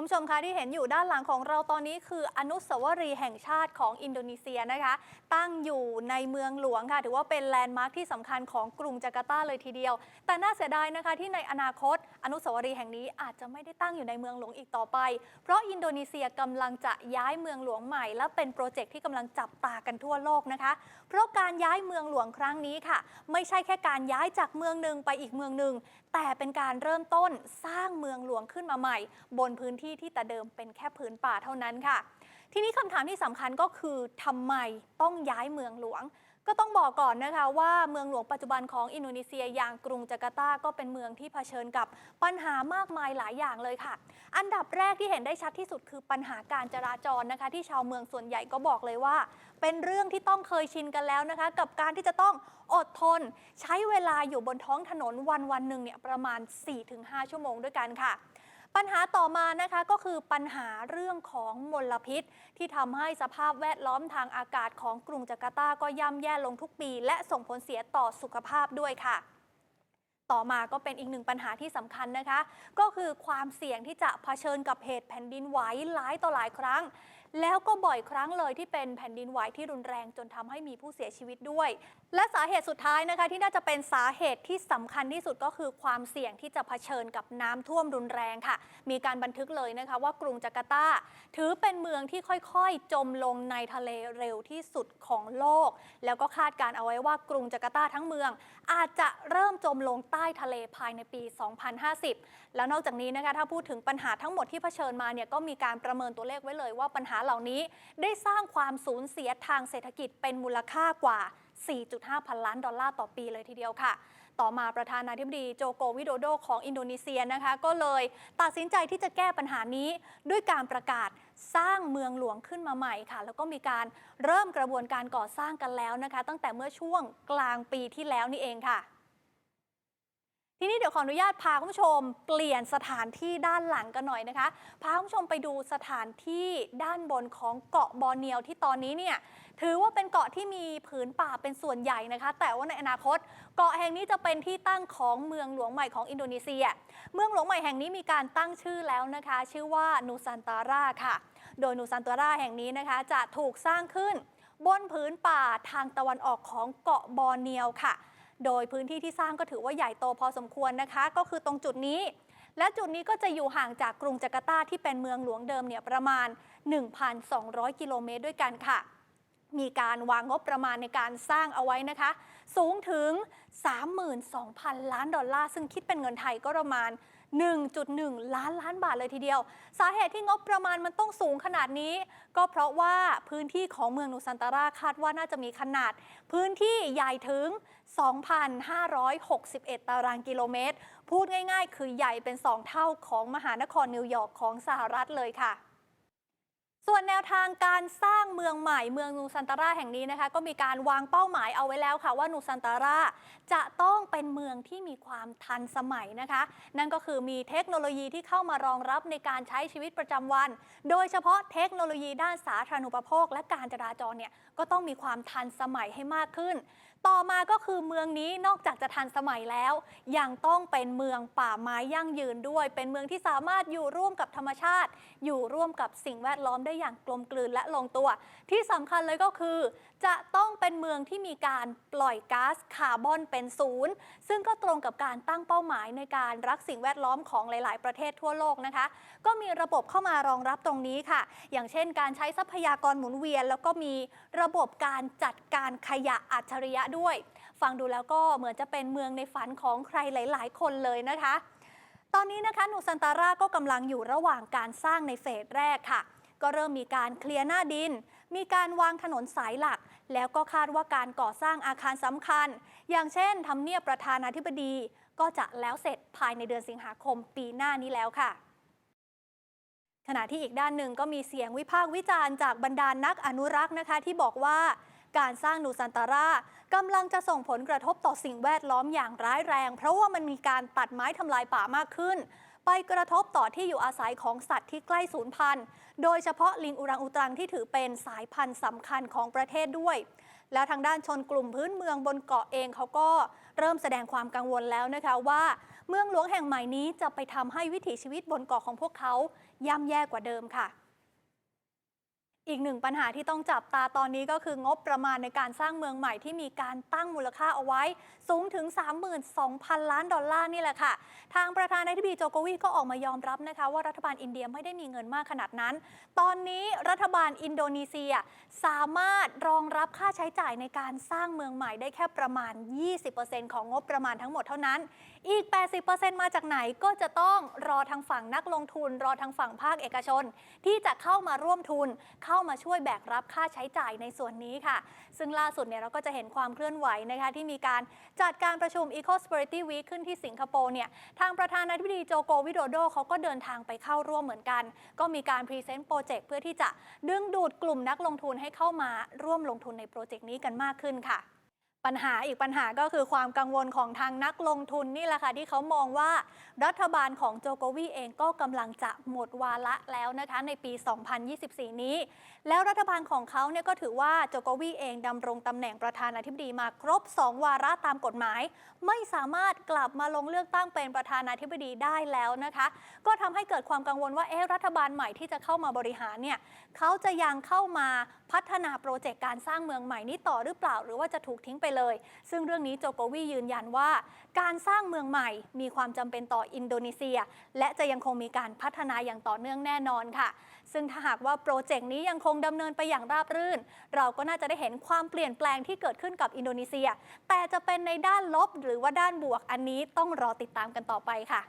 คุณผู้ชมคะที่เห็นอยู่ด้านหลังของเราตอนนี้คืออนุสาวรีย์แห่งชาติของอินโดนีเซียนะคะ ตั้งอยู่ในเมืองหลวงค่ะ ถือว่าเป็นแลนด์มาร์คที่สำคัญของกรุงจาการ์ตาเลยทีเดียว แต่น่าเสียดายนะคะที่ในอนาคต อนุสาวรีย์แห่งนี้อาจจะไม่ได้ตั้งอยู่ในเมืองหลวงอีกต่อไป เพราะอินโดนีเซียกำลังจะย้ายเมืองหลวงใหม่ และเป็นโปรเจกต์ที่กำลังจับตากันทั่วโลกนะคะ เพราะการย้ายเมืองหลวงครั้งนี้ค่ะ ไม่ใช่แค่การย้ายจากเมืองหนึ่งไปอีกเมืองหนึ่งแต่เป็นการเริ่มต้นสร้างเมืองหลวงขึ้นมาใหม่ บนพื้นที่ที่แต่เดิมเป็นแค่พื้นป่าเท่านั้นค่ะ ทีนี้คำถามที่สำคัญก็คือทำไมต้องย้ายเมืองหลวง ก็ต้องบอกก่อนนะคะว่าเมืองหลวงปัจจุบันของอินโดนีเซียอย่างกรุงจาการ์ตาก็เป็นเมืองที่เผชิญกับปัญหามากมายหลายอย่างเลยค่ะ อันดับแรกที่เห็นได้ชัดที่สุดคือปัญหาการจราจรนะคะ ที่ชาวเมืองส่วนใหญ่ก็บอกเลยว่า เป็นเรื่องที่ต้องเคยชินกันแล้วนะคะ กับการที่จะต้องอดทน ใช้เวลาอยู่บนท้องถนนวันวันหนึ่งเนี่ยประมาณ 4-5 ชั่วโมงด้วยกันค่ะ ปัญหาต่อมานะคะก็คือปัญหาเรื่องของมลพิษ ที่ทำให้สภาพแวดล้อมทางอากาศของกรุงจาการ์ตาก็ย่ำแย่ลงทุกปี และส่งผลเสียต่อสุขภาพด้วยค่ะต่อมาก็เป็นอีกหนึ่งปัญหาที่สำคัญนะคะ ก็คือความเสี่ยงที่จะเผชิญกับเหตุแผ่นดินไหวหลายต่อหลายครั้ง แล้วก็บ่อยครั้งเลยที่เป็นแผ่นดินไหวที่รุนแรงจนทำให้มีผู้เสียชีวิตด้วยและสาเหตุสุดท้ายนะคะที่น่าจะเป็นสาเหตุที่สำคัญที่สุดก็คือความเสี่ยงที่จะเผชิญกับน้ำท่วมรุนแรงค่ะ มีการบันทึกเลยนะคะว่ากรุงจาการ์ตา ถือเป็นเมืองที่ค่อยๆ จมลงในทะเลเร็วที่สุดของโลก แล้วก็คาดการเอาไว้ว่ากรุงจาการ์ตาทั้งเมือง อาจจะเริ่มจมลงใต้ทะเลภายในปี 2050 แล้วนอกจากนี้นะคะถ้าพูดถึงปัญหาทั้งหมดที่เผชิญมาเนี่ยก็มีการประเมินตัวเลขไว้เลยว่าปัญหาเหล่านี้ ได้สร้างความสูญเสียทางเศรษฐกิจเป็นมูลค่ากว่า 4.5 พันล้านดอลลาร์ต่อปีเลยทีเดียวค่ะ ต่อมาประธานาธิบดีโจโกวิโดโดของอินโดนีเซียนะคะ ก็เลยตัดสินใจที่จะแก้ปัญหานี้ด้วยการประกาศสร้างเมืองหลวงขึ้นมาใหม่ค่ะ แล้วก็มีการเริ่มกระบวนการก่อสร้างกันแล้วนะคะ ตั้งแต่เมื่อช่วงกลางปีที่แล้วนี่เองค่ะ ทีนี้เดี๋ยวขออนุญาตพาคุณผู้ชม เปลี่ยนสถานที่ด้านหลังกันหน่อยนะคะ พาคุณผู้ชมไปดูสถานที่ด้านบนของเกาะบอร์เนียวที่ตอนนี้เนี่ยถือว่าเป็นเกาะที่มีผืนป่าเป็นส่วนใหญ่นะคะ แต่ว่าในอนาคต เกาะแห่งนี้จะเป็นที่ตั้งของเมืองหลวงใหม่ของอินโดนีเซีย เมืองหลวงใหม่แห่งนี้มีการตั้งชื่อแล้วนะคะ ชื่อว่านูซันตาราค่ะ โดยนูซันตาราแห่งนี้นะคะ จะถูกสร้างขึ้น บนผืนป่าทางตะวันออกของเกาะบอร์เนียวค่ะ โดยพื้นที่ที่สร้างก็ถือว่าใหญ่โตพอสมควรนะคะ ก็คือตรงจุดนี้ และจุดนี้ก็จะอยู่ห่างจากกรุงจาการ์ตาที่เป็นเมืองหลวงเดิมเนี่ยประมาณ 1,200 กิโลเมตรด้วยกันค่ะ มีการวางงบประมาณในการสร้างเอาไว้นะคะ สูงถึง 32,000 ล้านดอลลาร์ ซึ่งคิดเป็นเงินไทยก็ประมาณ 1.1 ล้านล้านบาทเลยทีเดียว สาเหตุที่งบประมาณมันต้องสูงขนาดนี้ ก็เพราะว่าพื้นที่ของเมืองนูซันตาราคาดว่าน่าจะมีขนาด พื้นที่ใหญ่ถึง 2,561 ตารางกิโลเมตร พูดง่ายๆ คือใหญ่เป็น 2 เท่าของมหานครนิวยอร์กของสหรัฐเลยค่ะ ส่วนแนวทางการสร้างเมืองใหม่เมืองนูซันตาราแห่งนี้นะคะ ก็มีการวางเป้าหมายเอาไว้แล้วค่ะว่านูซันตาราจะต้องเป็นเมืองที่มีความทันสมัยนะคะ นั่นก็คือมีเทคโนโลยีที่เข้ามารองรับในการใช้ชีวิตประจำวัน โดยเฉพาะเทคโนโลยีด้านสาธารณูปโภค และการจราจรเนี่ยก็ต้องมีความทันสมัยให้มากขึ้น ต่อมาก็คือเมืองนี้นอกจากจะทันสมัยแล้ว ยังต้องเป็นเมืองป่าไม้ยั่งยืนด้วย เป็นเมืองที่สามารถอยู่ร่วมกับธรรมชาติ อยู่ร่วมกับสิ่งแวดล้อมได้อย่างกลมกลืนและลงตัว ที่สำคัญเลยก็คือ จะต้องเป็นเมืองที่มีการปล่อยก๊าซคาร์บอนเป็นศูนย์ ซึ่งก็ตรงกับการตั้งเป้าหมายในการรักสิ่งแวดล้อมของหลาย ๆ ประเทศทั่วโลกนะคะ ก็มีระบบเข้ามารองรับตรงนี้ค่ะ อย่างเช่น การใช้ทรัพยากรหมุนเวียน แล้วก็มีระบบการจัดการขยะอัจฉริยะด้วย ฟังดูแล้วก็เหมือนจะเป็นเมืองในฝันของใครหลาย ๆ คนเลยนะคะตอนนี้นะคะหนูซันตาร่าก็กำลังอยู่ระหว่างการสร้างในเฟสแรกค่ะ ก็เริ่มมีการเคลียร์หน้าดิน มีการวางถนนสายหลัก แล้วก็คาดว่าการก่อสร้างอาคารสำคัญ อย่างเช่นทำเนียบประธานาธิบดี ก็จะแล้วเสร็จภายในเดือนสิงหาคมปีหน้านี้แล้วค่ะขณะที่อีกด้านหนึ่งก็มีเสียงวิพากษ์วิจารณ์จากบรรดานักอนุรักษ์นะคะ ที่บอกว่าการสร้างนูซันตารากำลังจะส่งผลกระทบต่อสิ่งแวดล้อมอย่างร้ายแรง เพราะว่ามันมีการตัดไม้ทำลายป่ามากขึ้น ไปกระทบต่อที่อยู่อาศัยของสัตว์ที่ใกล้สูญพันธุ์ โดยเฉพาะลิงอุรังอุตังที่ถือเป็นสายพันธุ์สำคัญของประเทศด้วย แล้วทางด้านชนกลุ่มพื้นเมืองบนเกาะเองเขาก็เริ่มแสดงความกังวลแล้วนะคะว่า เมืองหลวงแห่งใหม่นี้จะไปทำให้วิถีชีวิตบนเกาะของพวกเขาย่ำแย่กว่าเดิมค่ะ อีกหนึ่งปัญหาที่ต้องจับตาตอนนี้ก็คืองบประมาณในการสร้างเมืองใหม่ที่มีการตั้งมูลค่าเอาไว้ สูงถึง 32,000 ล้านดอลลาร์นี่แหละค่ะ ทางประธานาธิบดีโจโกวีก็ออกมายอมรับนะคะ ว่ารัฐบาลอินเดียไม่ได้มีเงินมากขนาดนั้น ตอนนี้รัฐบาลอินโดนีเซีย สามารถรองรับค่าใช้จ่ายในการสร้างเมืองใหม่ได้แค่ประมาณ 20%ของงบประมาณทั้งหมดเท่านั้นอีก 80%มาจากไหนก็จะต้องรอทางฝั่งนักลงทุน รอทางฝั่งภาคเอกชน ที่จะเข้ามาร่วมทุน เข้ามาช่วยแบกรับค่าใช้จ่ายในส่วนนี้ค่ะ ซึ่งล่าสุดเนี่ยเราก็จะเห็นความเคลื่อนไหวนะคะที่มีการจัดการประชุม Eco Prosperity Week ขึ้นที่สิงคโปร์เนี่ยทางประธานาธิบดีโจโกวิโดโดเขาก็เดินทางไปเข้าร่วมเหมือนกัน ก็มีการพรีเซนต์โปรเจกต์เพื่อที่จะดึงดูดกลุ่มนักลงทุนให้เข้ามาร่วมลงทุนในโปรเจกต์นี้กันมากขึ้นค่ะ ปัญหาอีกปัญหาก็คือความกังวลของทางนักลงทุนนี่แหละค่ะที่เขามองว่ารัฐบาลของโจโกวีเองก็กำลังจะหมดวาระแล้วนะคะในปี 2024 นี้ แล้วรัฐบาลของเขาเนี่ยก็ถือว่าโจโกวีเองดำรงตำแหน่งประธานาธิบดีมาครบ 2 วาระตามกฎหมาย ไม่สามารถกลับมาลงเลือกตั้งเป็นประธานาธิบดีได้แล้วนะคะ ก็ทำให้เกิดความกังวลว่าเอ๊ะรัฐบาลใหม่ที่จะเข้ามาบริหารเนี่ยเขาจะยังเข้ามา พัฒนาโปรเจกต์การสร้างเมืองใหม่นี้ต่อหรือเปล่า หรือว่าจะถูกทิ้งไปเลย ซึ่งเรื่องนี้โจโกวียืนยันว่า การสร้างเมืองใหม่ มีความจำเป็นต่ออินโดนีเซีย และจะยังคงมีการพัฒนาอย่างต่อเนื่องแน่นอนค่ะ ซึ่งถ้าหากว่าโปรเจกต์นี้ยังคงดำเนินไปอย่างราบรื่น เราก็น่าจะได้เห็นความเปลี่ยนแปลงที่เกิดขึ้นกับอินโดนีเซีย แต่จะเป็นในด้านลบหรือว่าด้านบวกอันนี้ต้องรอติดตามกันต่อไปค่ะ